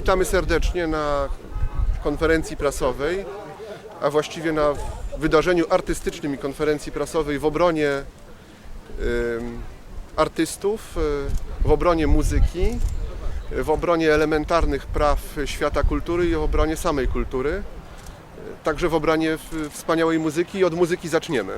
Witamy serdecznie na konferencji prasowej, a właściwie na wydarzeniu artystycznym i konferencji prasowej w obronie artystów, y, w obronie muzyki, w obronie elementarnych praw świata kultury i w obronie samej kultury, także w obronie wspaniałej muzyki i od muzyki zaczniemy.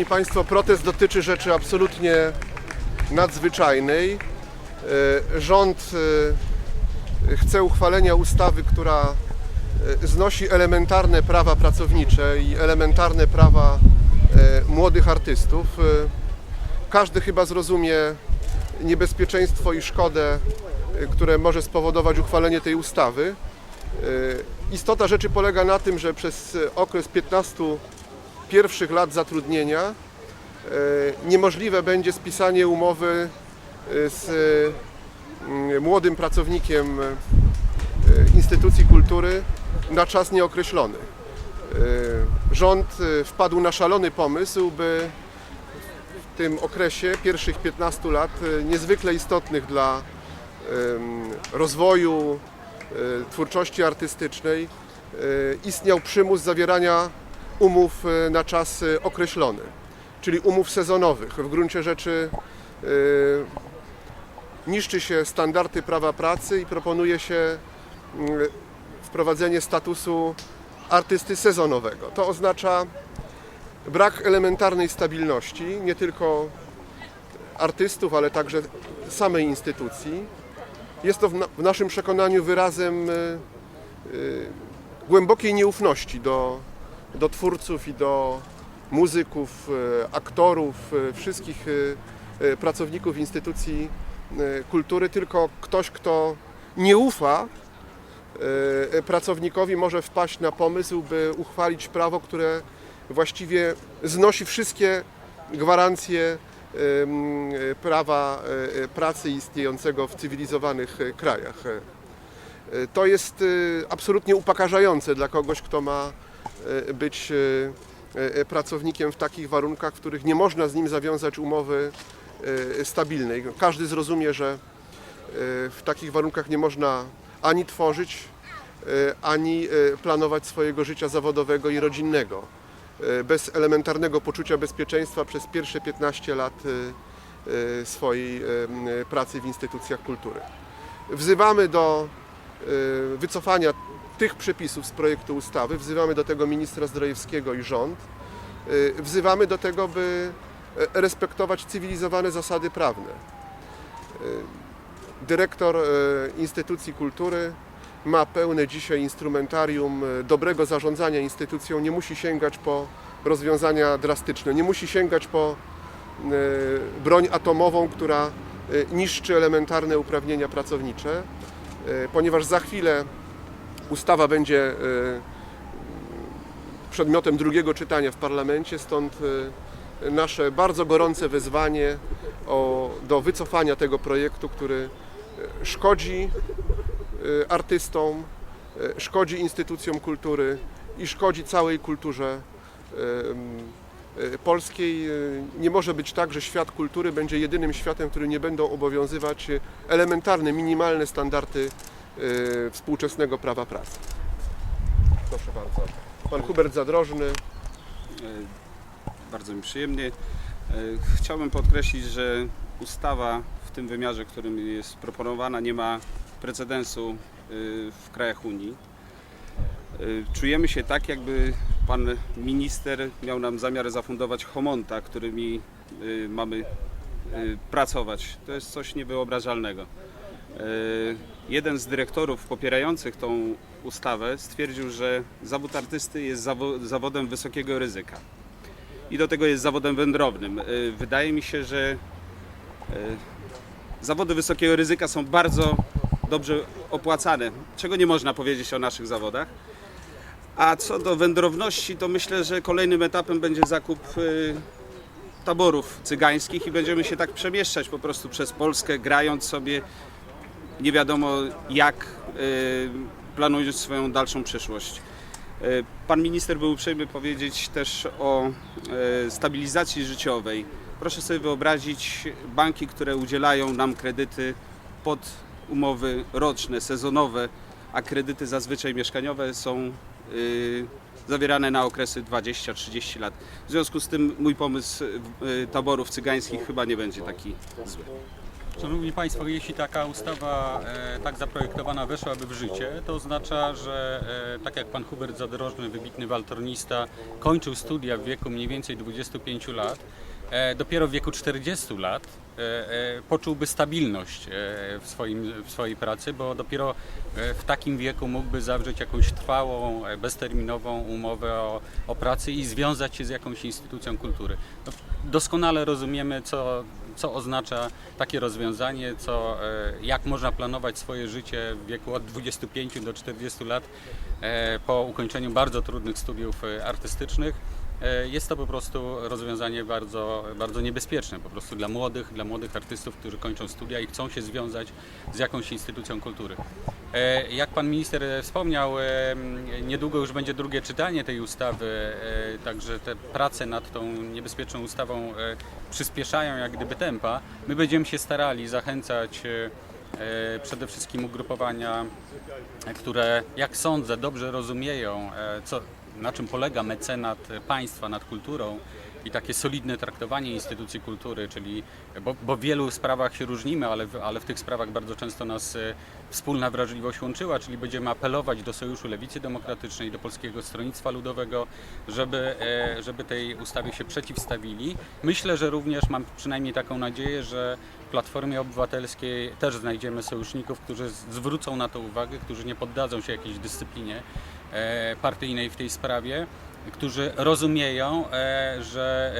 Szanowni Państwo, protest dotyczy rzeczy absolutnie nadzwyczajnej. E, Rząd e, chce uchwalenia ustawy, która e, znosi elementarne prawa pracownicze i elementarne prawa młodych artystów. Każdy chyba zrozumie niebezpieczeństwo i szkodę, które może spowodować uchwalenie tej ustawy. Istota rzeczy polega na tym, że przez okres 15 pierwszych lat zatrudnienia e, niemożliwe będzie spisanie umowy e, z e, młodym pracownikiem e, instytucji kultury na czas nieokreślony. Rząd wpadł na szalony pomysł, by w tym okresie pierwszych 15 lat, niezwykle istotnych dla em, rozwoju twórczości artystycznej, istniał przymus zawierania umów e, na czas e, określony, czyli umów sezonowych. W gruncie rzeczy e, niszczy się standardy prawa pracy i proponuje się wprowadzenie statusu artysty sezonowego. To oznacza brak elementarnej stabilności, nie tylko artystów, ale także samej instytucji. Jest to w, na, w naszym przekonaniu wyrazem e, e, głębokiej nieufności do, do twórców i do muzyków, e, aktorów, e, wszystkich e, pracowników instytucji kultury. Tylko ktoś, kto nie ufa pracownikowi, może wpaść na pomysł, by uchwalić prawo, które właściwie znosi wszystkie gwarancje prawa pracy istniejącego w cywilizowanych krajach. To jest absolutnie upokarzające dla kogoś, kto ma być e, e, pracownikiem w takich warunkach, w których nie można z nim zawiązać umowy e, stabilnej. Każdy zrozumie, że e, w takich warunkach nie można ani tworzyć, e, ani e, planować swojego życia zawodowego i rodzinnego. E, Bez elementarnego poczucia bezpieczeństwa przez pierwsze 15 lat e, e, swojej e, pracy w instytucjach kultury. Wzywamy do e, wycofania tych przepisów z projektu ustawy, wzywamy do tego ministra Zdrojewskiego i rząd, e, wzywamy do tego, by e, respektować cywilizowane zasady prawne. E, Dyrektor e, instytucji kultury ma pełne dzisiaj instrumentarium e, dobrego zarządzania instytucją, nie musi sięgać po rozwiązania drastyczne, nie musi sięgać po broń atomową, która niszczy elementarne uprawnienia pracownicze, ponieważ za chwilę ustawa będzie e, przedmiotem drugiego czytania w parlamencie, stąd e, nasze bardzo gorące wezwanie o, do wycofania tego projektu, który e, szkodzi artystom, szkodzi instytucjom kultury i szkodzi całej kulturze polskiej. Nie może być tak, że świat kultury będzie jedynym światem, w którym nie będą obowiązywać elementarne, minimalne standardy współczesnego prawa pracy. Proszę bardzo. Pan Hubert Zadrożny. E, Bardzo mi przyjemnie. E, Chciałbym podkreślić, że ustawa w tym wymiarze, którym jest proponowana, nie ma precedensu w krajach Unii. Czujemy się tak, jakby pan minister miał nam zamiar zafundować homonta, którymi mamy pracować. To jest coś niewyobrażalnego. E, Jeden z dyrektorów popierających tą ustawę stwierdził, że zawód artysty jest zawo- zawodem wysokiego ryzyka i do tego jest zawodem wędrownym. Y, Wydaje mi się, że y, zawody wysokiego ryzyka są bardzo dobrze opłacane, czego nie można powiedzieć o naszych zawodach. A co do wędrowności, to myślę, że kolejnym etapem będzie zakup taborów cygańskich i będziemy się tak przemieszczać po prostu przez Polskę, grając sobie nie wiadomo jak, y, planując swoją dalszą przyszłość. E, Pan minister był uprzejmy powiedzieć też o e, stabilizacji życiowej. Proszę sobie wyobrazić banki, które udzielają nam kredyty pod umowy roczne, sezonowe, a kredyty zazwyczaj mieszkaniowe są y, zawierane na okresy 20-30 lat. W związku z tym mój pomysł y, taborów cygańskich chyba nie będzie taki zły. Szanowni Państwo, jeśli taka ustawa e, tak zaprojektowana weszłaby w życie, to oznacza, że e, tak jak pan Hubert Zadrożny, wybitny waltornista, kończył studia w wieku mniej więcej 25 lat, e, dopiero w wieku 40 lat e, e, poczułby stabilność e, w, swoim, w swojej pracy, bo dopiero e, w takim wieku mógłby zawrzeć jakąś trwałą, e, bezterminową umowę o, o pracy i związać się z jakąś instytucją kultury. No, doskonale rozumiemy, co, co oznacza takie rozwiązanie, co, e, jak można planować swoje życie w wieku od 25 do 40 lat e, po ukończeniu bardzo trudnych studiów e, artystycznych. E, Jest to po prostu rozwiązanie bardzo, bardzo niebezpieczne po prostu dla młodych, dla młodych artystów, którzy kończą studia i chcą się związać z jakąś instytucją kultury. E, Jak pan minister wspomniał, e, niedługo już będzie drugie czytanie tej ustawy, także te prace nad tą niebezpieczną ustawą przyspieszają jak gdyby tempa. My będziemy się starali zachęcać przede wszystkim ugrupowania, które jak sądzę dobrze rozumieją, co, na czym polega mecenat państwa nad kulturą i takie solidne traktowanie instytucji kultury, czyli bo, bo w wielu sprawach się różnimy, ale, ale w tych sprawach bardzo często nas e, wspólna wrażliwość łączyła, czyli będziemy apelować do Sojuszu Lewicy Demokratycznej, do Polskiego Stronnictwa Ludowego, żeby, e, żeby tej ustawie się przeciwstawili. Myślę, że również mam przynajmniej taką nadzieję, że w Platformie Obywatelskiej też znajdziemy sojuszników, którzy zwrócą na to uwagę, którzy nie poddadzą się jakiejś dyscyplinie partyjnej w tej sprawie, którzy rozumieją, e, że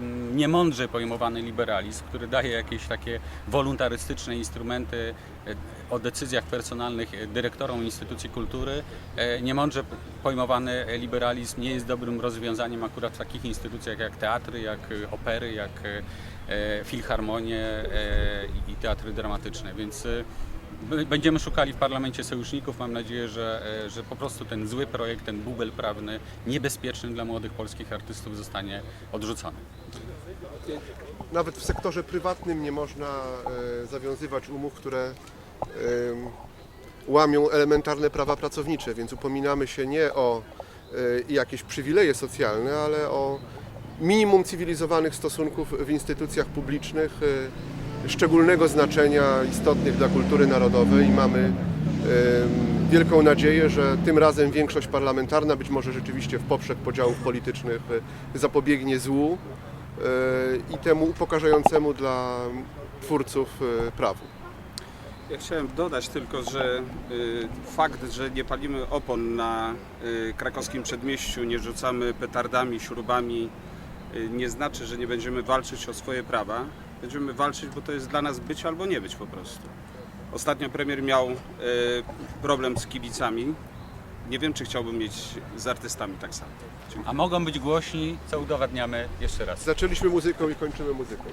e, niemądrze pojmowany liberalizm, który daje jakieś takie wolontarystyczne instrumenty e, o decyzjach personalnych e, dyrektorom instytucji kultury, e, niemądrze pojmowany liberalizm nie jest dobrym rozwiązaniem akurat w takich instytucjach jak teatry, jak e, opery, jak e, e, filharmonie e, i- teatry dramatyczne, więc e, będziemy szukali w parlamencie sojuszników. Mam nadzieję, że, e, że po prostu ten zły projekt, ten bubel prawny, niebezpieczny dla młodych polskich artystów zostanie odrzucony. Nawet w sektorze prywatnym nie można e, zawiązywać umów, które em, łamią elementarne prawa pracownicze, więc upominamy się nie o e, jakieś przywileje socjalne, ale o minimum cywilizowanych stosunków w instytucjach publicznych e, szczególnego znaczenia, istotnych dla kultury narodowej i mamy wielką nadzieję, że tym razem większość parlamentarna, być może rzeczywiście w poprzek podziałów politycznych, e, zapobiegnie złu e, i temu upokarzającemu dla twórców e, prawu. Ja chciałem dodać tylko, że fakt, że nie palimy opon na krakowskim przedmieściu, nie rzucamy petardami, śrubami, nie znaczy, że nie będziemy walczyć o swoje prawa. Będziemy walczyć, bo to jest dla nas być albo nie być po prostu. Ostatnio premier miał y, problem z kibicami. Nie wiem, czy chciałbym mieć z artystami tak samo. Dziękuję. A mogą być głośni, co udowadniamy jeszcze raz. Zaczęliśmy muzyką i kończymy muzyką.